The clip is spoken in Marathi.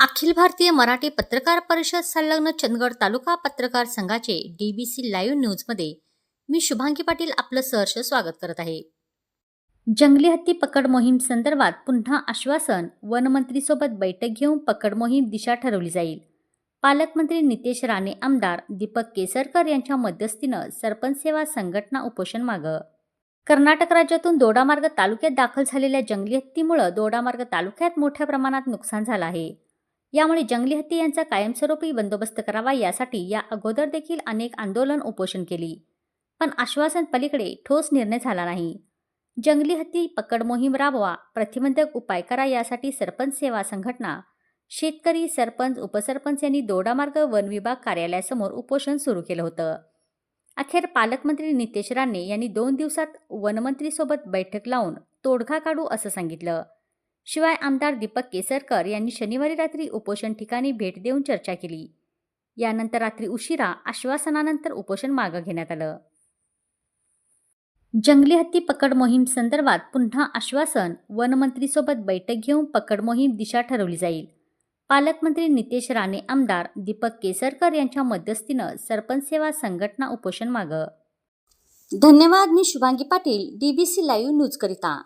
अखिल भारतीय मराठी पत्रकार परिषद संलग्न चंदगड तालुका पत्रकार संघाचे डीबीसी लाईव्ह न्यूजमध्ये मी शुभांगी पाटील आपलं सहर्ष स्वागत करत आहे. जंगली हत्ती पकड मोहीम संदर्भात पुन्हा आश्वासन वनमंत्रीसोबत बैठक घेऊन पकड मोहीम दिशा ठरवली जाईल. पालकमंत्री नितेश राणे आमदार दीपक केसरकर यांच्या मध्यस्थीनं सरपंच सेवा संघटना उपोषण मागं. कर्नाटक राज्यातून दोडामार्ग तालुक्यात दाखल झालेल्या जंगली हत्तीमुळं दोडामार्ग तालुक्यात मोठ्या प्रमाणात नुकसान झालं आहे. यामुळे जंगली हत्ती यांचा कायमस्वरूपी बंदोबस्त करावा यासाठी या अगोदर देखील अनेक आंदोलन उपोषण केली. पण आश्वासन पलीकडे ठोस निर्णय झाला नाही. जंगली हत्ती पकड मोहीम राबवा प्रतिबंधक उपाय करा यासाठी सरपंच सेवा संघटना शेतकरी सरपंच उपसरपंच यांनी दोडामार्ग वन विभाग कार्यालयासमोर उपोषण सुरू केलं होतं. अखेर पालकमंत्री नितेश राणे यांनी दोन दिवसात वनमंत्रीसोबत बैठक लावून तोडगा काढू असं सांगितलं. शिवाय आमदार दीपक केसरकर यांनी शनिवारी रात्री उपोषण ठिकाणी भेट देऊन चर्चा केली. यानंतर रात्री उशिरा आश्वासनानंतर उपोषण मागं घेण्यात आलं. जंगली हत्ती पकड मोहीम संदर्भात पुन्हा आश्वासन वनमंत्रीसोबत बैठक घेऊन पकड मोहीम दिशा ठरवली जाईल. पालकमंत्री नितेश राणे आमदार दीपक केसरकर यांच्या मध्यस्थीनं सरपंच सेवा संघटना उपोषण मागं. धन्यवाद मी शुभांगी पाटील डीबीसी लाईव्ह न्यूजकरिता